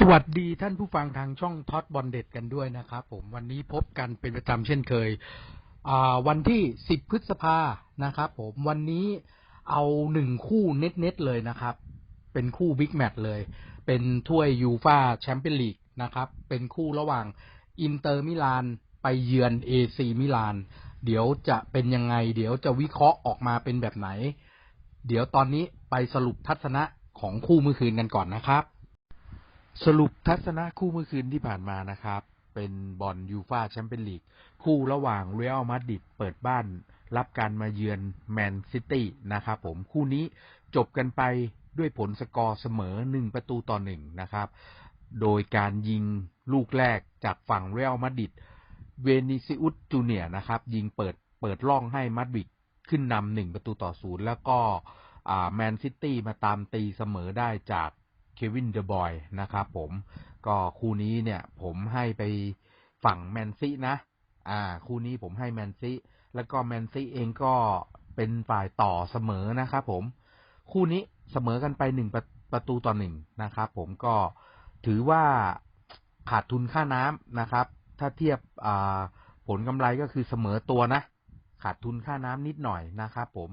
สวัสดีท่านผู้ฟังทางช่องท็อตบอลเด็ดกันด้วยนะครับผมวันนี้พบกันเป็นประจำเช่นเคย วันที่ 10 พฤษภานะครับผมวันนี้เอาหนึ่งคู่เน็ตๆเลยนะครับ เป็นคู่บิ๊กแมตช์เลย เป็นถ้วยยูฟาแชมเปี้ยนลีกนะครับ เป็นคู่ระหว่างอินเตอร์มิลานไปเยือนเอซีมิลาน เดี๋ยวจะเป็นยังไง เดี๋ยวจะวิเคราะห์ออกมาเป็นแบบไหน เดี๋ยวตอนนี้ไปสรุปทัศนะของคู่เมื่อคืนกันก่อนนะครับ สรุปทัศนะคู่เมื่อคืนที่ผ่านมานะครับ เป็นบอลยูฟาแชมเปี้ยนลีก คู่ระหว่างเรอัลมาดริดเปิดบ้าน รับการมาเยือนแมนซิตี้นะครับผมคู่นี้จบกันไปด้วยผลสกอร์เสมอ1ประตูต่อ1นะครับ โดยการยิงลูกแรกจากฝั่งเรอัลมาดริดเวนิซิอุสจูเนียนะครับ ยิงเปิดเปิดร่องให้มาดริดขึ้นนำหนึ่งประตูต่อศูนย์แล้วก็แมนซิตี้มาตามตีเสมอได้จาก เควินเดอะบอยนะครับผมก็คู่นี้เนี่ยผมให้ไปฝั่งแมนซีนะ อ่า คู่นี้ผมให้แมนซีแล้วก็แมนซีเองก็เป็นฝ่ายต่อเสมอนะครับผม คู่นี้เสมอกันไปหนึ่งประประตูต่อหนึ่งนะครับผมก็ถือว่าขาดทุนค่าน้ำนะครับ ถ้าเทียบผลกำไรก็คือเสมอตัวนะ ขาดทุนค่าน้ำนิดหน่อยนะครับผม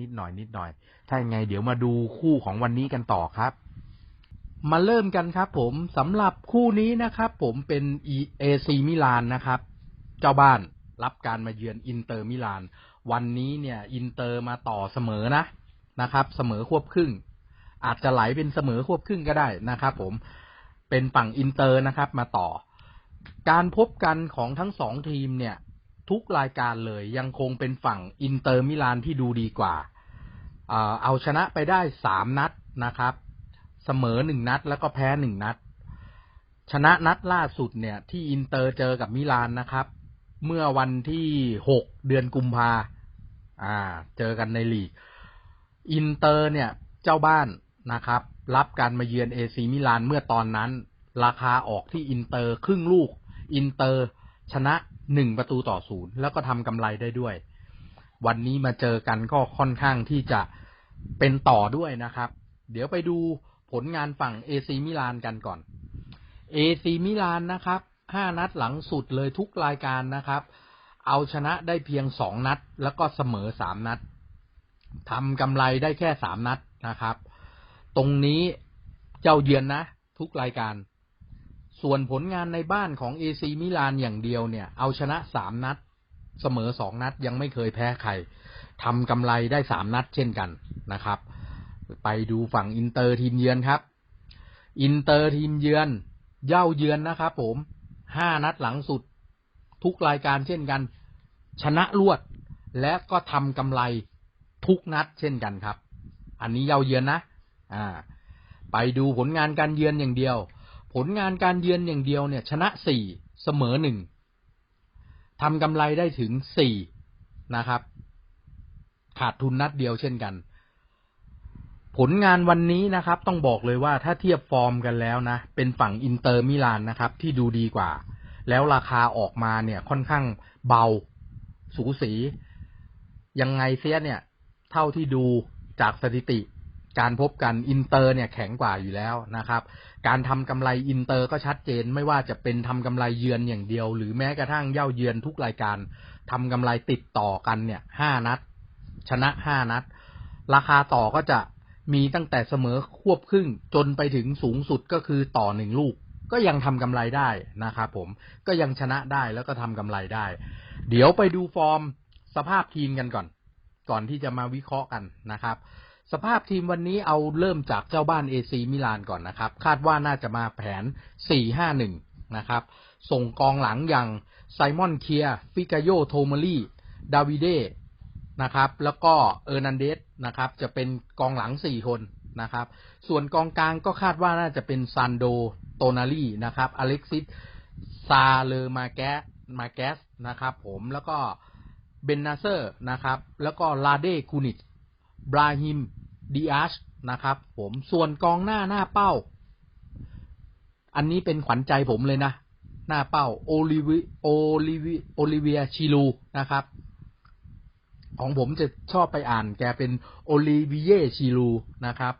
นิดหน่อยนิดหน่อย ถ้าอย่างไงเดี๋ยวมาดูคู่ของวันนี้กันต่อครับ มาเริ่มกันครับผมสำหรับคู่นี้นะครับ ผมเป็น EAC มิลานนะครับ เจ้าบ้านรับการมาเยือนอินเตอร์มิลาน วันนี้เนี่ยอินเตอร์มาต่อเสมอนะนะครับ เสมอควบครึ่ง อาจจะไหลเป็นเสมอควบครึ่งก็ได้นะครับ ผมเป็นฝั่งอินเตอร์นะครับ มาต่อ การพบกันของทั้งสองทีมเนี่ย ทุกรายการเลยยังคงเป็นฝั่งอินเตอร์มิลานที่ดูดีกว่า เอาชนะไปได้สามนัดนะครับ เสมอหนึ่งนัด แล้วก็แพ้หนึ่งนัด ชนะนัดล่าสุดเนี่ย ที่อินเตอร์เจอกับมิลานนะครับ เมื่อวันที่หกเดือนกุมภาอ่า เจอกันในลีก อินเตอร์เนี่ย เจ้าบ้านนะครับ รับการมาเยือนเอซีมิลานเมื่อตอนนั้น ราคาออกที่อินเตอร์ครึ่งลูก อินเตอร์ชนะหนึ่งประตูต่อศูนย์แล้วก็ทำกำไรได้ด้วย วันนี้มาเจอกันก็ค่อนข้างที่จะเป็นต่อด้วยนะครับ เดี๋ยวไปดู ผลงานฝั่งเอซีมิลานกันก่อนเอซีมิลานนะครับห้านัดหลังสุดเลยทุกรายการนะครับ เอาชนะได้เพียงสองนัด แล้วก็เสมอสามนัดทำกำไรได้แค่สามนัดนะครับ ตรงนี้เจ้าเยือนนะ ทุกรายการ ส่วนผลงานในบ้านของเอซีมิลานอย่างเดียวเนี่ย เอาชนะสามนัด เสมอสองนัดยังไม่เคยแพ้ใครทำกำไรได้สามนัดเช่นกันนะครับ ไปดูฝั่งอินเตอร์ทีมเยือนครับ อินเตอร์ทีมเยือน เย่าเยือนนะครับผมห้านัดหลังสุด ทุกรายการเช่นกัน ชนะรวด และก็ทำกำไรทุกนัดเช่นกันครับ อันนี้เย่าเยือนนะ อ่า ไปดูผลงานการเยือนอย่างเดียว ผลงานการเยือนอย่างเดียวเนี่ย ชนะสี่เสมอหนึ่งทำกำไรได้ถึงสี่นะครับ ขาดทุนนัดเดียวเช่นกัน ผลงานวันนี้นะครับ ต้องบอกเลยว่าถ้าเทียบฟอร์มกันแล้วนะ เป็นฝั่งอินเตอร์มิลานนะครับ ที่ดูดีกว่า แล้วราคาออกมาเนี่ยค่อนข้างเบาสูสี ยังไงเสียเนี่ย เท่าที่ดูจากสถิติการพบกันอินเตอร์เนี่ยแข็งกว่าอยู่แล้วนะครับ การทำกำไรอินเตอร์ก็ชัดเจนไม่ว่าจะเป็นทำกำไรเยือนอย่างเดียว หรือแม้กระทั่งเย่าเยือนทุกรายการทำกำไรติดต่อกันเนี่ยห้านัด ชนะห้านัด ราคาต่อก็จะ มีตั้งแต่เสมอควบครึ่งจนไปถึงสูงสุดก็คือต่อหนึ่งลูก ก็ยังทำกำไรได้นะครับผมก็ยังชนะได้แล้วก็ทำกำไรได้ เดี๋ยวไปดูฟอร์มสภาพทีมกันก่อน ก่อนที่จะมาวิเคราะห์กันนะครับ สภาพทีมวันนี้เอาเริ่มจากเจ้าบ้านเอซีมิลานก่อนนะครับ คาดว่าน่าจะมาแผน 4-5-1 นะครับ ส่งกองหลังอย่างไซมอนเคียฟิกาโยโทมารีดาวิเดนะครับ แล้วก็เออร์นันเดส นะครับ จะเป็นกองหลังสี่คนนะครับ ส่วนกองกลางก็คาดว่าน่าจะเป็นซันโดโตนาลีนะครับ อเล็กซิสซาเลอมาแกสมาแกสนะครับ ผมแล้วก็เบนนาเซอร์นะครับ แล้วก็ลาเดคูนิชบราฮิมดิอาชนะครับ ผมส่วนกองหน้าหน้าเป้า อันนี้เป็นขวัญใจผมเลยนะ หน้าเป้าโอลิวิโอลิวิโอลิเวียชิลูนะครับ ของผมจะชอบไปอ่านแกเป็นโอลิวิเยชิลูนะครับ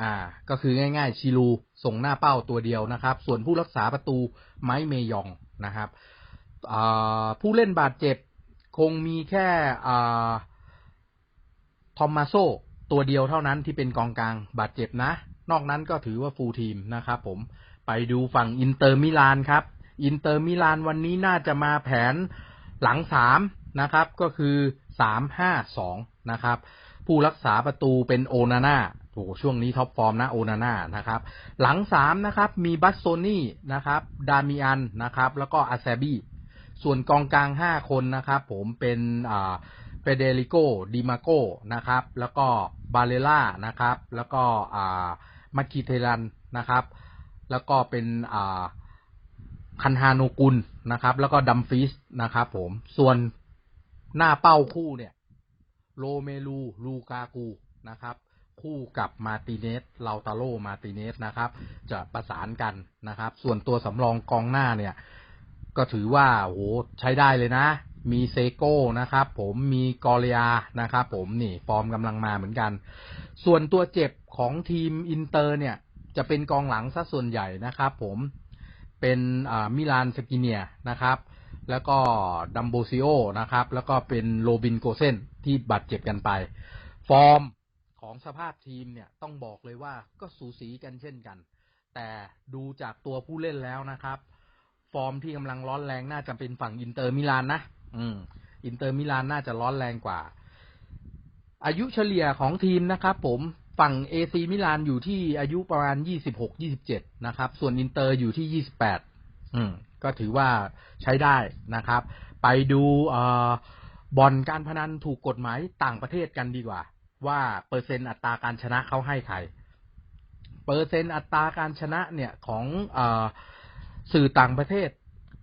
อ่า ก็คือง่ายๆ ชิลูส่งหน้าเป้าตัวเดียวนะครับ ส่วนผู้รักษาประตูไม้เมยองนะครับอ่าผู้เล่นบาดเจ็บคงมีแค่อ่าทอมมาโซตัวเดียวเท่านั้นที่เป็นกองกลางบาดเจ็บนะ นอกนั้นก็ถือว่าฟูลทีมนะครับผมไปดูฝั่งอินเตอร์มิลานครับ อินเตอร์มิลานวันนี้น่าจะมาแผนหลังสามนะครับ ก็คือ สามห้าสองนะครับ ผู้รักษาประตูเป็นโอนาน่าโอ้ช่วงนี้ท็อปฟอร์มนะโอนาน่านะครับ หลังสามนะครับมีบัสโซนี่นะครับดามิอันนะครับ แล้วก็อาเซบีส่วนกองกลางห้าคนนะครับ ผมเป็นอ่าเฟเดริโกดิมาโกนะครับ แล้วก็บาเลล่านะครับ แล้วก็อ่ามาคิเทรันนะครับ แล้วก็เป็นอ่าคันฮาโนกุลนะครับ แล้วก็ดัมฟิสนะครับ ผมส่วน หน้าเป้าคู่เนี่ย โรเมลูลูกากูนะครับ คู่กับมาติเนสลาตาโลมาติเนสนะครับ จะประสานกันนะครับ ส่วนตัวสำรองกองหน้าเนี่ย ก็ถือว่าโหใช้ได้เลยนะ มีเซโก้นะครับ ผมมีกอเลียนะครับ ผมนี่ฟอร์มกำลังมาเหมือนกัน ส่วนตัวเจ็บของทีมอินเตอร์เนี่ย จะเป็นกองหลังซะส่วนใหญ่นะครับ ผมเป็นมิลานสกิเนียนะครับ แล้วก็ดัมโบซิโอนะครับ แล้วก็เป็นโรบินโกเซนที่บาดเจ็บกันไป ฟอร์มของสภาพทีมเนี่ยต้องบอกเลยว่าก็สูสีกันเช่นกัน แต่ดูจากตัวผู้เล่นแล้วนะครับ ฟอร์มที่กำลังร้อนแรงน่าจะเป็นฝั่งอินเตอร์มิลานนะอืมอินเตอร์มิลานน่าจะร้อนแรงกว่า อายุเฉลี่ยของทีมนะครับ ผมฝั่งเอซีมิลานอยู่ที่อายุประมาณยี่สิบหกยี่สิบเจ็ดนะครับ ส่วนอินเตอร์อยู่ที่ยี่สิบแปดอืม ก็ถือว่าใช้ได้นะครับ ไปดูเอ่อบอลการพนันถูกกฎหมายต่างประเทศกันดีกว่า ว่าเปอร์เซ็นต์อัตราการชนะเขาให้ใครเปอร์เซ็นต์อัตราการชนะเนี่ยของออสื่อต่างประเทศ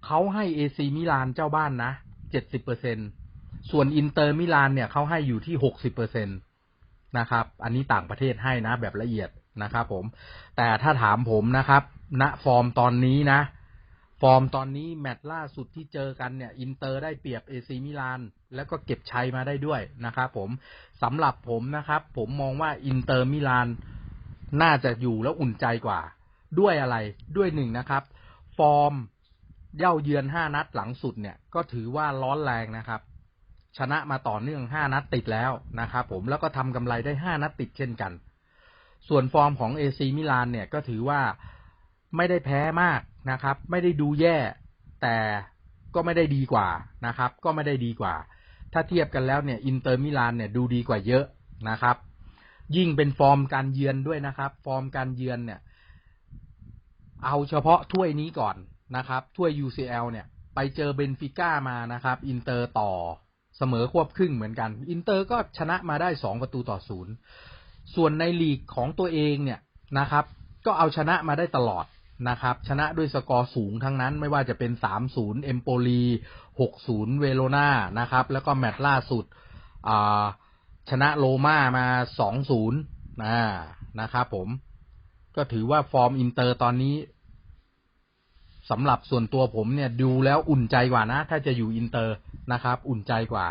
เขาให้เอซีมิลานเจ้าบ้านนะเจ็ดสิบเปอร์เซ็นส่วนอินเตอร์มิลานเนี่ยเขาให้อยู่ที่หกสิบเปอร์เซ็นตนะครับ อันนี้ต่างประเทศให้นะแบบละเอียดนะครับผม แต่ถ้าถามผมนะครับ ณ ฟอร์มตอนนี้นะ ฟอร์มตอนนี้แมตช์ล่าสุดที่เจอกันเนี่ย อินเตอร์ได้เปรียบเอซีมิลาน แล้วก็เก็บชัยมาได้ด้วยนะครับผมสำหรับผมนะครับ ผมมองว่าอินเตอร์มิลานน่าจะอยู่แล้วอุ่นใจกว่า ด้วยอะไรด้วยหนึ่งนะครับ ฟอร์มเย่าเยือนห้านัดหลังสุดเนี่ย ก็ถือว่าร้อนแรงนะครับ ชนะมาต่อเนื่องห้านัดติดแล้วนะครับผมแล้วก็ทำกำไรได้ห้านัดติดเช่นกัน ส่วนฟอร์มของเอซีมิลานเนี่ยก็ถือว่าไม่ได้แพ้มาก นะครับ ไม่ได้ดูแย่แต่ก็ไม่ได้ดีกว่านะครับ ก็ไม่ได้ดีกว่า ถ้าเทียบกันแล้วเนี่ยอินเตอร์มิลานเนี่ยดูดีกว่าเยอะนะครับ ยิ่งเป็นฟอร์มการเยือนด้วยนะครับ ฟอร์มการเยือนเนี่ย เอาเฉพาะถ้วยนี้ก่อนนะครับ ถ้วย UCL เนี่ย ไปเจอเบนฟิก้ามานะครับอินเตอร์ต่อเสมอควบครึ่งเหมือนกัน อินเตอร์ก็ชนะมาได้สองประตูต่อศูนย์ส่วนในลีกของตัวเองเนี่ยนะครับ ก็เอาชนะมาได้ตลอด นะครับ ชนะด้วยสกอร์สูงทั้งนั้นไม่ว่าจะเป็น 3-0 เอมโปลี 6-0 เวโรนานะครับ แล้วก็แมตช์ล่าสุดชนะโรม่ามา 2-0นะนะครับผมก็ถือว่าฟอร์มอินเตอร์ตอนนี้สำหรับส่วนตัวผมเนี่ยดูแล้วอุ่นใจกว่านะ ถ้าจะอยู่อินเตอร์นะครับ อุ่นใจกว่า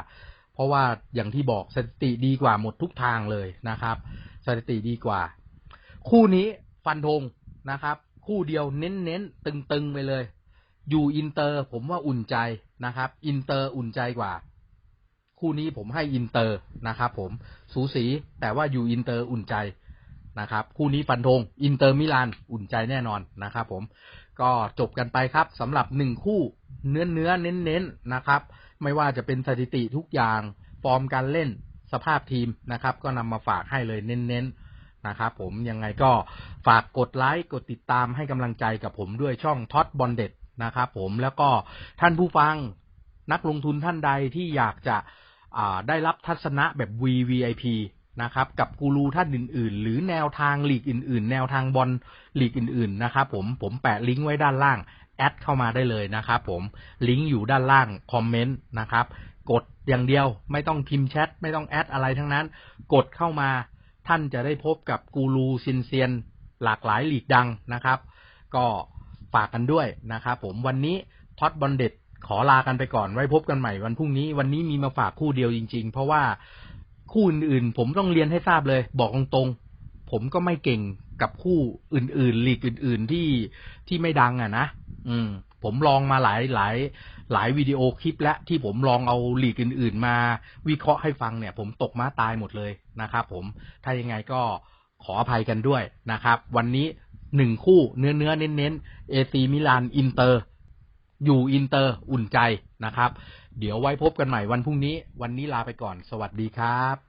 เพราะว่าอย่างที่บอกสถิติดีกว่าหมดทุกทางเลยนะครับสถิติดีกว่า คู่นี้ฟันธงนะครับ คู่เดียวเน้นๆตึงๆไปเลย อยู่อินเตอร์ผมว่าอุ่นใจนะครับ อินเตอร์อุ่นใจกว่า คู่นี้ผมให้อินเตอร์นะครับผมสูสีแต่ว่าอยู่อินเตอร์อุ่นใจนะครับ คู่นี้ฟันธงอินเตอร์มิลานอุ่นใจแน่นอนนะครับผมก็จบกันไปครับสำหรับหนึ่งคู่เนื้อเนื้อเน้นเน้นๆนะครับ ไม่ว่าจะเป็นสถิติทุกอย่าง ฟอร์มการเล่นสภาพทีมนะครับ ก็นำมาฝากให้เลยเน้นๆ นะครับผมยังไงก็ฝากกดไลค์กดติดตามให้กำลังใจกับผมด้วยช่องท็อตบอลเด็ดนะครับผมแล้วก็ท่านผู้ฟังนักลงทุนท่านใดที่อยากจะได้รับทัศนะแบบ VVIP นะครับกับกูรูท่านอื่น ๆ หรือแนวทางลีกอื่น ๆ แนวทางบอลลีกอื่น ๆ นะครับผมผมแปะลิงก์ไว้ด้านล่าง แอดเข้ามาได้เลยนะครับผมลิงก์อยู่ด้านล่างคอมเมนต์นะครับ กดอย่างเดียวไม่ต้องพิมพ์แชทไม่ต้องแอดอะไรทั้งนั้น กดเข้ามา ท่านจะได้พบกับกูรูซินเซียน หลากหลายหลีกดังนะครับ ก็ฝากกันด้วยนะครับผมวันนี้ท็อตบอลเด็ดขอลากันไปก่อนไว้พบกันใหม่วันพรุ่งนี้ วันนี้มีมาฝากคู่เดียวจริง ๆ เพราะว่าคู่อื่นๆ ผมต้องเรียนให้ทราบเลย บอกตรงๆผมก็ไม่เก่งกับคู่อื่นๆลีกอื่น ๆที่ที่ไม่ดังอะนะ อืม ผมลองมาหลายหลายหลายวิดีโอคลิปและที่ผมลองเอาลีกอื่น ๆ มาวิเคราะห์ให้ฟังเนี่ย ผมตกม้าตายหมดเลยนะครับผมถ้ายังไงก็ขออภัยกันด้วยนะครับ วันนี้หนึ่งคู่เนื้อเนื้อเน้นเน้นเอซีมิลานอินเตอร์ อยู่อินเตอร์อุ่นใจนะครับ เดี๋ยวไว้พบกันใหม่วันพรุ่งนี้ วันนี้ลาไปก่อน สวัสดีครับ